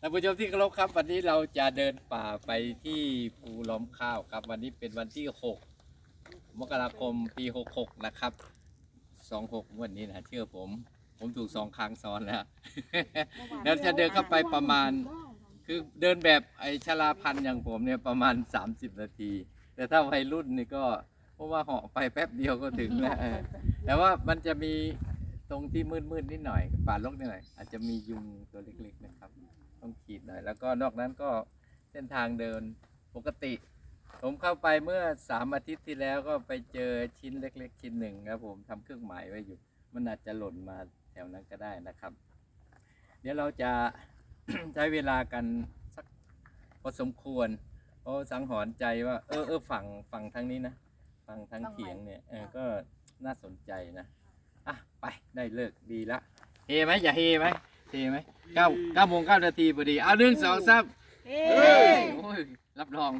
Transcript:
ท่านผู้ชมที่เคารพครับวันนี้เราจะเดินป่าไปที่ภูล้อมข้าวครับ วันนี้เป็นวันที่ 6 มกราคมปี 66 นะครับ 26วันนี้นะเชื่อผม ผมถูกสองครั้งซ้อนแล้ว แล้วจะเดินเข้าไปประมาณ คือเดินแบบไอชลาพันธ์อย่างผมเนี่ยประมาณ 30 นาที แต่ถ้าวัยรุ่นนี่ก็เพราะว่าเหาะไปแป๊บเดียวก็ถึงแล้วเออแต่ว่ามันจะมีตรงที่มืดๆนิดหน่อยป่าลกนิดหน่อยอาจจะมียุงตัวเล็กๆนะครับ แล้วก็นอกนั้นก็เส้นทางเดินปกติ ผมเข้าไปเมื่อสามอาทิตย์ที่แล้วก็ไปเจอชิ้นเล็ก ๆ ชิ้นหนึ่งครับผมทำเครื่องหมายไว้อยู่ มันอาจจะหล่นมาแถวนั้นก็ได้นะครับ เดี๋ยวเราจะใช้เวลากันสักพอสมควรเพราะสังหรณ์ใจว่า เออเออฝั่งฝั่งทางนี้นะฝั่งทางเขียงเนี่ยเออก็น่าสนใจนะอะไปได้เลิกดีละเฮไหมอย่าเฮไหมเฮไหม เก้าเก้าโมงเก้านาทีพอดี เอาหนึ่งสองสามเฮ้โอ้ยรับรอง